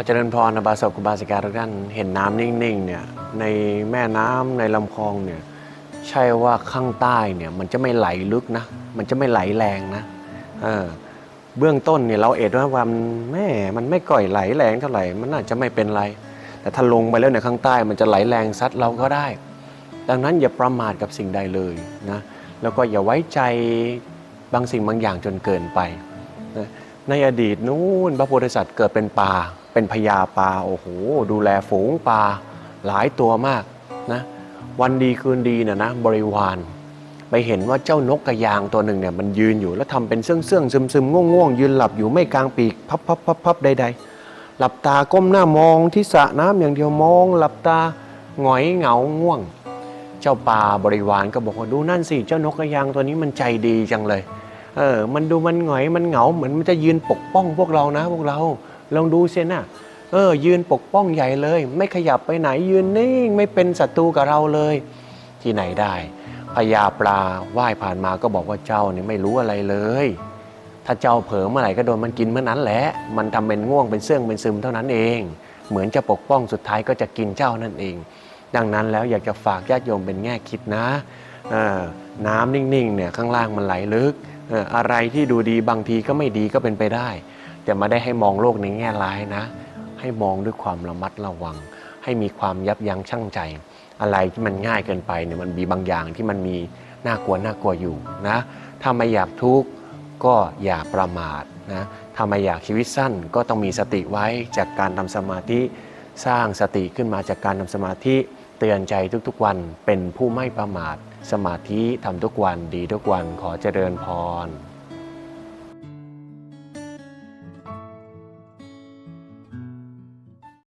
ก็เจริญพรนะบาศกกุบาสิกาทุกท่านเห็นน้ำนิ่งๆเนี่ยในแม่น้ำในลำคลองเนี่ยใช่ว่าข้างใต้เนี่ยมันจะไม่ไหลลึกนะ มันจะไม่ไหลแรงนะเออเบื้องต้นเนี่ยเราเอ็ดว่าวันแม่มันไม่ก่อยไหลแรงเท่าไหร่มันน่าจะไม่เป็นไร แต่ถ้าลงไปแล้วเนี่ยข้างใต้มันจะไหลแรงซัดเราก็ได้ ดังนั้นอย่าประมาทกับสิ่งใดเลยนะแล้วก็อย่าไว้ใจบางสิ่งบางอย่างจนเกินไปนะ ในอดีตนู้นพระโพธิสัตว์เกิดเป็นปลาเป็นพญาปลาโอ้โหดูแลฝูงปลาหลายตัวมากนะวันดีคืนดีเนี่ยนะบริวาร ไปเห็นว่าเจ้านกกระยางตัวหนึ่งเนี่ยมันยืนอยู่แล้วทำเป็นเสื่องเสื่องซึมซึมง่วงง่วงๆยืนหลับอยู่ไม่กลางปีกพับพับพับพับใดๆหลับตาก้มหน้ามองที่สระน้ำอย่างเดียวมองหลับตาหงอยเหงาง่วง เจ้าป่าบริวารก็บอกว่าดูนั่นสิเจ้านกกระยางตัวนี้มันใจดีจังเลย เออ มันดูมันหงอยมันเหงาเหมือนมันจะยืนปกป้องพวกเรานะ พวกเราลองดูเสียนะเออ ยืนปกป้องใหญ่เลย ไม่ขยับไปไหนยืนนิ่งไม่เป็นศัตรูกับเราเลย ที่ไหนได้พญาปลาว่ายผ่านมาก็บอกว่าเจ้าเนี่ยไม่รู้อะไรเลย ถ้าเจ้าเผลอเมื่อไหร่ก็โดนมันกินเมื่อนั้นแหละมันทำเป็นง่วงเป็นเสื่องเป็นซึมเท่านั้นเอง เหมือนจะปกป้องสุดท้ายก็จะกินเจ้านั่นเอง ดังนั้นแล้วอยากจะฝากญาติโยมเป็นแง่คิดนะเออน้ำนิ่งๆเนี่ยข้างล่างมันไหลลึก อะไรที่ดูดีบางทีก็ไม่ดีก็เป็นไปได้ แต่มาได้ให้มองโลกในแง่ร้ายนะ ให้มองด้วยความระมัดระวัง ให้มีความยับยั้งชั่งใจ อะไรที่มันง่ายเกินไปเนี่ยมันมีบางอย่างที่มันมีน่ากลัวน่ากลัวอยู่นะ ถ้าไม่อยากทุกข์ก็อย่าประมาทนะถ้าไม่อยากชีวิตสั้นก็ต้องมีสติไว้จากการทำสมาธิสร้างสติขึ้นมาจากการทำสมาธิเตือนใจทุกๆวันเป็นผู้ไม่ประมาท สมาธิทำทุกวันดีทุกวันขอเจริญพร